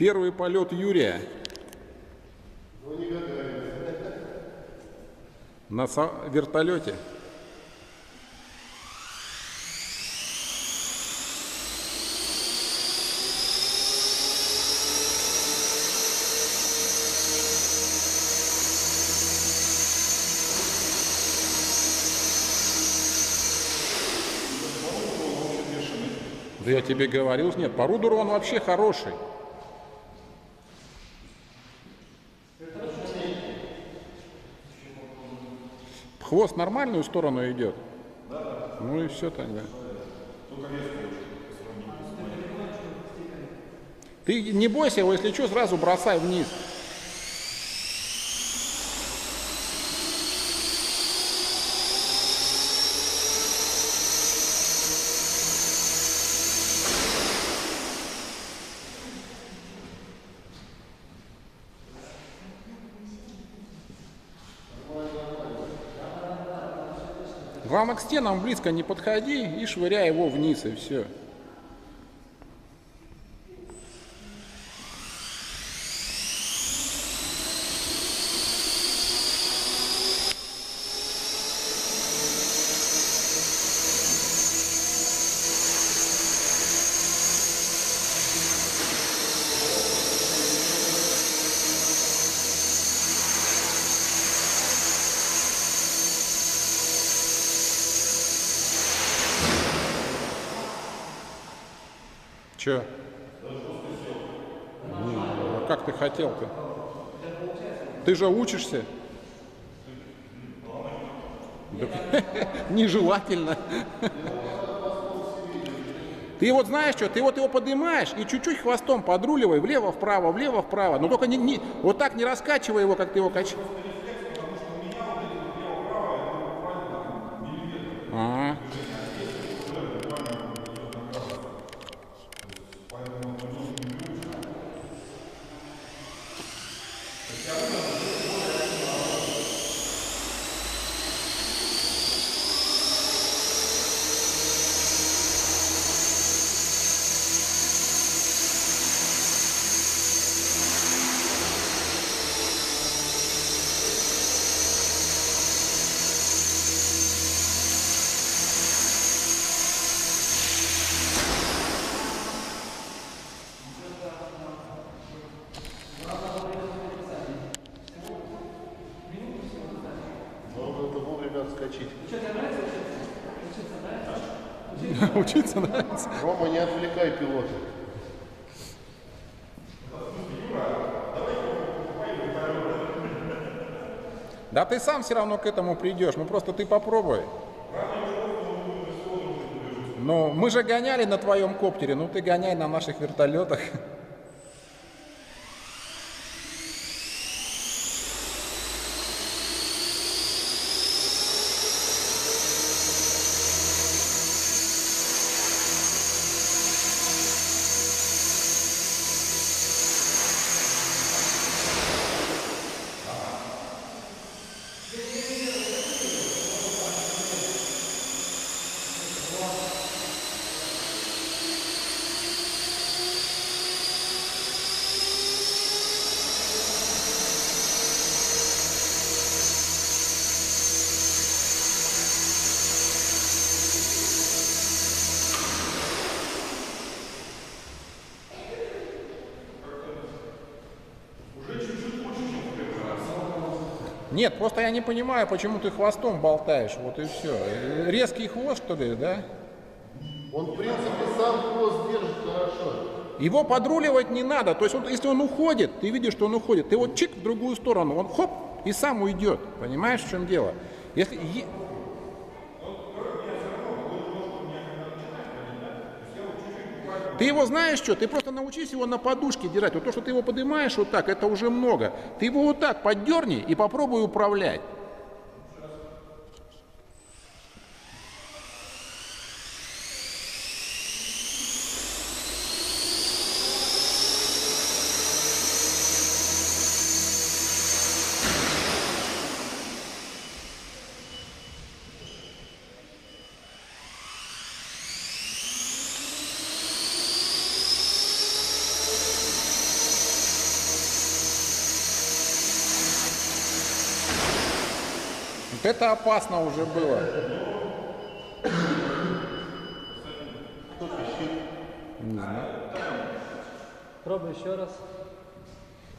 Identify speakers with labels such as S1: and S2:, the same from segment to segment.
S1: Первый полет Юрия. На со- вертолете. Да я тебе говорил, нет, по Рудеру он вообще хороший. Хвост нормальную сторону идет. Ну и все тогда. Ты не бойся его, если что, сразу бросай вниз. Главное, к стенам близко не подходи и швыряй его вниз, и все. Че? Не, а как ты хотел-то? Ты же учишься. Нежелательно. Ты вот знаешь что, ты вот его поднимаешь и чуть-чуть хвостом подруливай влево-вправо, влево-вправо. Но только не, не- вот так не раскачивай его, как ты его качаешь.
S2: Вовремя отскочить.
S1: учиться нравится.
S2: Рома, не отвлекай пилота.
S1: Да ты сам все равно к этому придешь, ну просто ты попробуй. Ну, мы же гоняли на твоем коптере, ну ты гоняй на наших вертолетах. Нет, просто я не понимаю, почему ты хвостом болтаешь, вот и все. Резкий хвост, что ли, да?
S2: Он, в принципе, сам хвост держит хорошо.
S1: Его подруливать не надо. То есть, вот, если он уходит, ты видишь, что он уходит, ты вот чик в другую сторону, он хоп, и сам уйдет. Понимаешь, в чем дело? Если... Ты его знаешь что? Ты просто научись его на подушке держать. Вот то, что ты его поднимаешь вот так, это уже много. Ты его вот так поддерни и попробуй управлять. Это опасно уже было.
S3: Пробуй еще раз.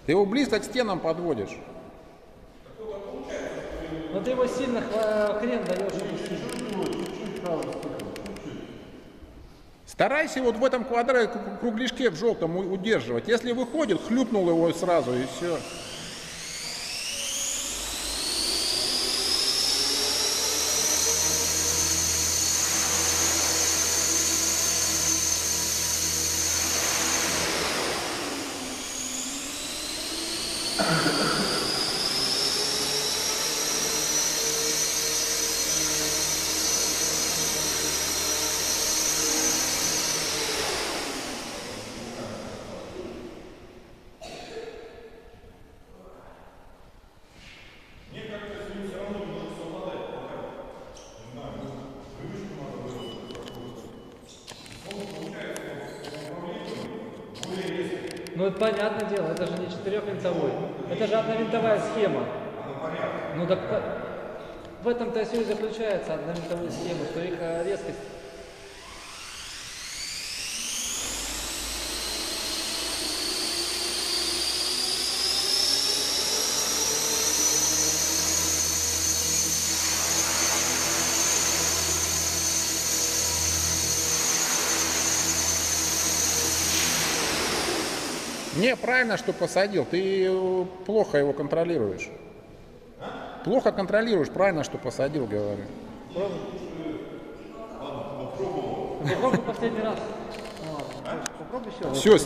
S1: Ты его близко к стенам подводишь.
S3: Но ты его сильно хва- хрен даешь.
S1: Старайся вот в этом квадрате, кругляшке в желтом удерживать. Если выходит, хлюпнул его сразу и все.
S3: Ну это понятное дело, это же не четырехвинтовой. Это же одновинтовая схема. Ну так по- в этом-то все и заключается одновинтовые схемы, что их э, резкость
S1: Не, правильно, что посадил. Ты э, плохо его контролируешь. Плохо контролируешь, правильно, что посадил, говорю.
S3: Попробуй последний раз. Ну. Попробуй еще.
S1: Все,